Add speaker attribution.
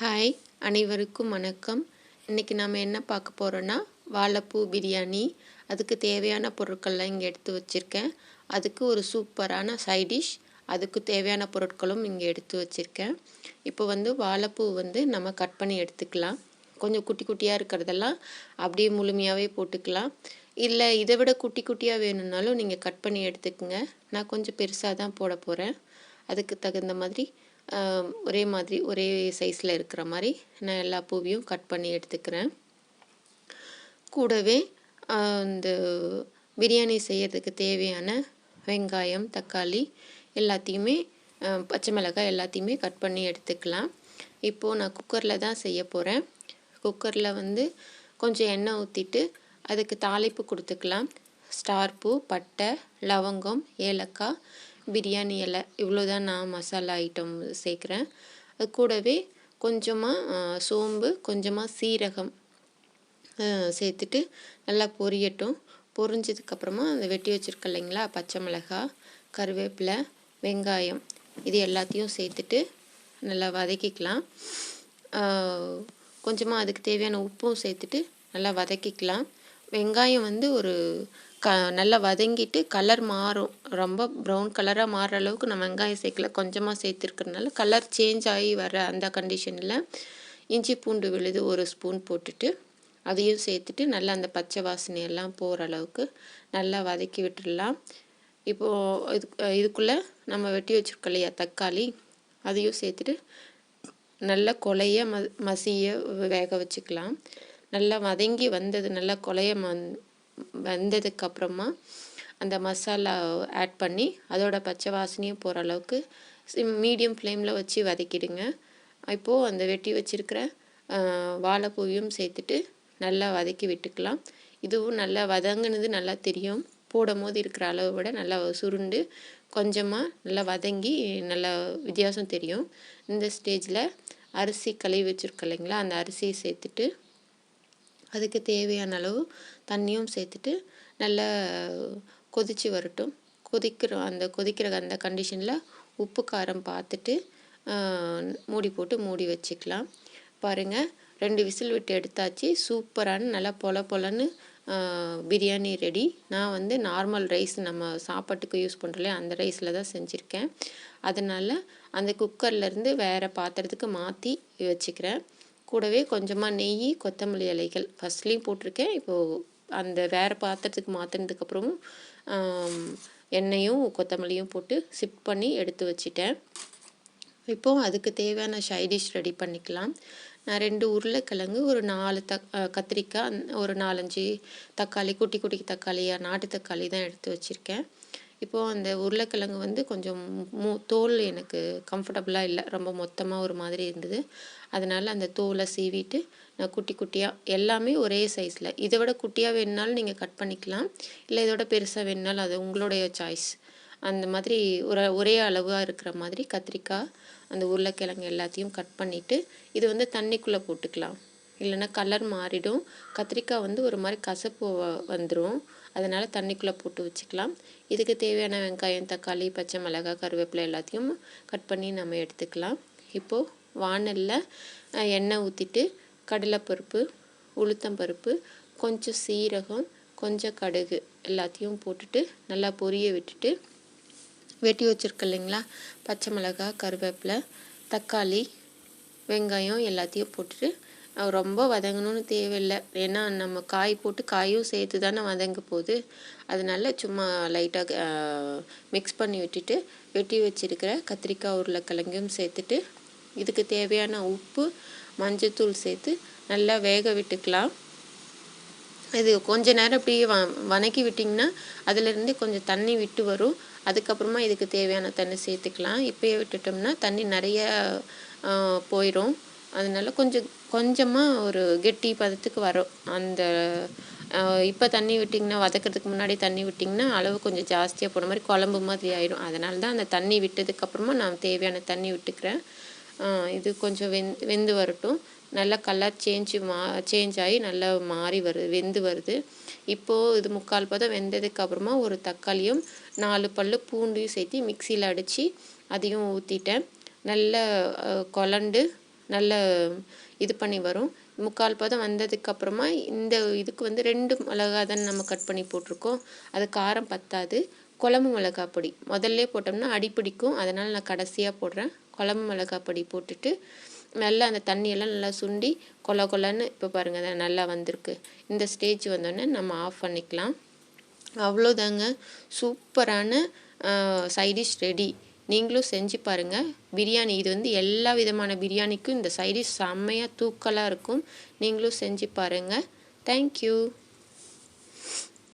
Speaker 1: Hi அனைவருக்கும் வணக்கம். இன்றைக்கி நாம் என்ன பார்க்க போகிறோன்னா வாழைப்பூ பிரியாணி. அதுக்கு தேவையான பொருட்கள்லாம் இங்கே எடுத்து வச்சுருக்கேன். அதுக்கு ஒரு சூப்பரான சைடிஷ் அதுக்கு தேவையான பொருட்களும் இங்கே எடுத்து வச்சுருக்கேன். இப்போ வந்து வாழைப்பூ வந்து நம்ம கட் பண்ணி எடுத்துக்கலாம். கொஞ்சம் குட்டி குட்டியாக இருக்கிறதெல்லாம் அப்படியே முழுமையாகவே போட்டுக்கலாம். இல்லை இதை விட குட்டி குட்டியாக வேணும்னாலும் நீங்கள் கட் பண்ணி எடுத்துக்கோங்க. நான் கொஞ்சம் பெருசாக தான் போட போகிறேன் அதுக்கு தகுந்த மாதிரி ஒரே மாதிரி ஒரே சைஸில் இருக்கிற மாதிரி நான் எல்லா பூவையும் கட் பண்ணி எடுத்துக்கிறேன். கூடவே இந்த பிரியாணி செய்யறதுக்கு தேவையான வெங்காயம் தக்காளி எல்லாத்தையுமே பச்சை மிளகாய் எல்லாத்தையுமே கட் பண்ணி எடுத்துக்கலாம். இப்போது நான் குக்கரில் தான் செய்ய போகிறேன் குக்கரில் வந்து கொஞ்சம் எண்ணெய் ஊற்றிட்டு அதுக்கு தாளிப்பு கொடுத்துக்கலாம். ஸ்டார் பூ பட்டை லவங்கம் ஏலக்காய் பிரியாணி இலை இவ்வளோ தான் நான் மசாலா ஐட்டம் சேர்க்குறேன். அது கூடவே கொஞ்சமாக சோம்பு கொஞ்சமாக சீரகம் சேர்த்துட்டு நல்லா பொரியட்டும். பொரிஞ்சதுக்கப்புறமா அந்த வெட்டி வச்சுருக்க இல்லைங்களா? பச்சை மிளகாய் கருவேப்பிலை வெங்காயம் இது எல்லாத்தையும் சேர்த்துட்டு நல்லா வதக்கிக்கலாம். கொஞ்சமாக அதுக்கு தேவையான உப்பும் சேர்த்துட்டு நல்லா வதக்கிக்கலாம். வெங்காயம் வந்து ஒரு க நல்லா வதங்கிட்டு கலர் மாறும். ரொம்ப ப்ரௌன் கலராக மாறுற அளவுக்கு நான் வெங்காயம் சேர்க்கல. கொஞ்சமாக சேர்த்துருக்கறனால கலர் சேஞ்ச் ஆகி வர அந்த கண்டிஷனில் இஞ்சி பூண்டு விழுது ஒரு ஸ்பூன் போட்டுட்டு அதையும் சேர்த்துட்டு நல்லா அந்த பச்சை வாசனையெல்லாம் போகிற அளவுக்கு நல்லா வதக்கி விட்டுடலாம். இப்போது இது இதுக்குள்ளே நம்ம வெட்டி வச்சுருக்கோம் இல்லையா தக்காளி அதையும் சேர்த்துட்டு நல்லா கொலைய ம மசிய வேக வச்சுக்கலாம். நல்லா வதங்கி வந்தது நல்லா கொலைய மந் வந்ததுக்கப்புறமா அந்த மசாலா ஆட் பண்ணி அதோட பச்சை வாசனையும் போகிற அளவுக்கு மீடியம் ஃப்ளேமில் வச்சு வதக்கிடுங்க. இப்போது அந்த வெட்டி வச்சிருக்கிற வாழைப்பூவையும் சேர்த்துட்டு நல்லா வதக்கி விட்டுக்கலாம். இதுவும் நல்லா வதங்கினது நல்லா தெரியும். போடும் போது இருக்கிற அளவை விட நல்லா சுருண்டு கொஞ்சமாக நல்லா வதங்கி நல்லா வித்தியாசம் தெரியும். இந்த ஸ்டேஜில் அரிசி கழுவி வச்சுருக்கோம் இல்லைங்களா? அந்த அரிசியை சேர்த்துட்டு அதுக்கு தேவையான அளவு தண்ணியும் சேர்த்துட்டு நல்லா கொதிச்சு வரட்டும். கொதிக்கிற அந்த கொதிக்கிற அந்த கண்டிஷனில் உப்பு காரம் பார்த்துட்டு மூடி போட்டு மூடி வச்சுக்கலாம். பாருங்கள் ரெண்டு விசில் விட்டு எடுத்தாச்சு. சூப்பரான நல்லா பொல பொலன்னு பிரியாணி ரெடி. நான் வந்து நார்மல் ரைஸ் நம்ம சாப்பாட்டுக்கு யூஸ் பண்ணுறோம்ல அந்த ரைஸில் தான் செஞ்சுருக்கேன். அதனால் அந்த குக்கர்லேருந்து வேறு பாத்திரத்துக்கு மாற்றி வச்சுக்கிறேன். கூடவே கொஞ்சமாக நெய் கொத்தமல்லி இலைகள். ஃபஸ்ட்லேயும் போட்டிருக்கேன். இப்போது அந்த வேறு பாத்திரத்துக்கு மாற்றினதுக்கப்புறமும் எண்ணெயும் கொத்தமல்லியும் போட்டு சிப் பண்ணி எடுத்து வச்சிட்டேன். இப்போது அதுக்கு தேவையான சைடிஷ் ரெடி பண்ணிக்கலாம். நான் ரெண்டு உருளைக்கிழங்கு ஒரு நாலு தக் கத்திரிக்காய் ஒரு நாலஞ்சு தக்காளி குட்டி குட்டி தக்காளியாக நாட்டு தக்காளி தான் எடுத்து வச்சுருக்கேன். இப்போது அந்த உருளைக்கிழங்கு வந்து கொஞ்சம் மூ தோல் எனக்கு கம்ஃபர்டபுளாக இல்லை. ரொம்ப மொத்தமாக ஒரு மாதிரி இருந்தது. அதனால் அந்த தோலை சீவிட்டு நான் குட்டி குட்டியாக எல்லாமே ஒரே சைஸில் இதை விட குட்டியாக வேணுனாலும் நீங்கள் கட் பண்ணிக்கலாம். இல்லை இதோட பெருசாக வேணுனாலும் அது உங்களுடைய சாய்ஸ் அந்த மாதிரி ஒரு ஒரே அளவாக இருக்கிற மாதிரி கத்திரிக்காய் அந்த உருளைக்கிழங்கு எல்லாத்தையும் கட் பண்ணிவிட்டு இது வந்து தண்ணிக்குள்ளே போட்டுக்கலாம். இல்லைன்னா கலர் மாறிடும். கத்திரிக்காய் வந்து ஒரு மாதிரி கசப்பு வந்துடும் அதனால் தண்ணிக்குள்ளே போட்டு வச்சுக்கலாம். இதுக்கு தேவையான வெங்காயம் தக்காளி பச்சை மிளகாய் கருவேப்பிலை எல்லாத்தையும் கட் பண்ணி நம்ம எடுத்துக்கலாம். இப்போது வாணலில் எண்ணெய் ஊற்றிட்டு கடலைப்பருப்பு உளுத்தம்பருப்பு கொஞ்சம் சீரகம் கொஞ்சம் கடுகு எல்லாத்தையும் போட்டுட்டு நல்லா பொரிய விட்டுட்டு வெட்டி வச்சுருக்க இல்லைங்களா? பச்சை மிளகாய் கருவேப்பிலை தக்காளி வெங்காயம் எல்லாத்தையும் போட்டுட்டு ரொம்ப வதங்கணும்னு தேவையில்லை. ஏன்னா நம்ம காய் போட்டு காயும் சேர்த்து தானே வதங்க போகுது. அதனால சும்மா லைட்டாக மிக்ஸ் பண்ணி விட்டுட்டு வெட்டி வச்சிருக்கிற கத்திரிக்காய் உருளைக்கிழங்கும் சேர்த்துட்டு இதுக்கு தேவையான உப்பு மஞ்சத்தூள் சேர்த்து நல்லா வேக விட்டுக்கலாம். இது கொஞ்ச நேரம் அப்படியே வ வதக்கி விட்டிங்கன்னா அதிலிருந்து கொஞ்சம் தண்ணி விட்டு வரும். அதுக்கப்புறமா இதுக்கு தேவையான தண்ணி சேர்த்துக்கலாம். இப்போயே விட்டுட்டோம்னா தண்ணி நிறைய போயிடும் அதனால கொஞ்சம் கொஞ்சமாக ஒரு கெட்டி பதத்துக்கு வரும். அந்த இப்போ தண்ணி விட்டிங்கன்னா வதக்கிறதுக்கு முன்னாடி தண்ணி விட்டிங்கன்னா அளவு கொஞ்சம் ஜாஸ்தியாக போன மாதிரி குழம்பு மாதிரி ஆயிடும். அதனால தான் அந்த தண்ணி விட்டதுக்கப்புறமா நான் தேவையான தண்ணி விட்டுக்கிறேன். இது கொஞ்சம் வெந் வெந்து வரட்டும். நல்லா கலர் சேஞ்சு மா சேஞ்ச் ஆகி நல்லா மாறி வருது வெந்து வருது. இப்போது இது முக்கால் பதம் வெந்ததுக்கு அப்புறமா ஒரு தக்காளியும் நாலு பல்லு பூண்டையும் சேர்த்து மிக்சியில் அடித்து அதையும் ஊற்றிட்டேன் நல்ல குழண்டு நல்ல இது பண்ணி வரும். முக்கால் பதம் வந்ததுக்கப்புறமா இந்த இதுக்கு வந்து ரெண்டு மிளகா தானே நம்ம கட் பண்ணி போட்டிருக்கோம். அது காரம் பத்தாது. குழம்பு மிளகா பொடி. முதல்ல போட்டோம்னா அடி பிடிக்கும். அதனால் நான் கடைசியாக போடுறேன். குழம்பு மிளகா பொடி போட்டுட்டு நல்லா அந்த தண்ணியெல்லாம் நல்லா சுண்டி கொல கொலன்னு இப்போ பாருங்கள் நல்லா வந்திருக்கு. இந்த ஸ்டேஜ் வந்தோடனே நம்ம ஆஃப் பண்ணிக்கலாம். அவ்வளோதாங்க. சூப்பரான சைடிஷ் ரெடி நீங்களும் செஞ்சு பாருங்கள் பிரியாணி இது வந்து எல்லா விதமான பிரியாணிக்கும் இந்த சைடிஷ் செம்மையாக தூக்கலாக இருக்கும். நீங்களும் செஞ்சு பாருங்கள் தேங்க்யூ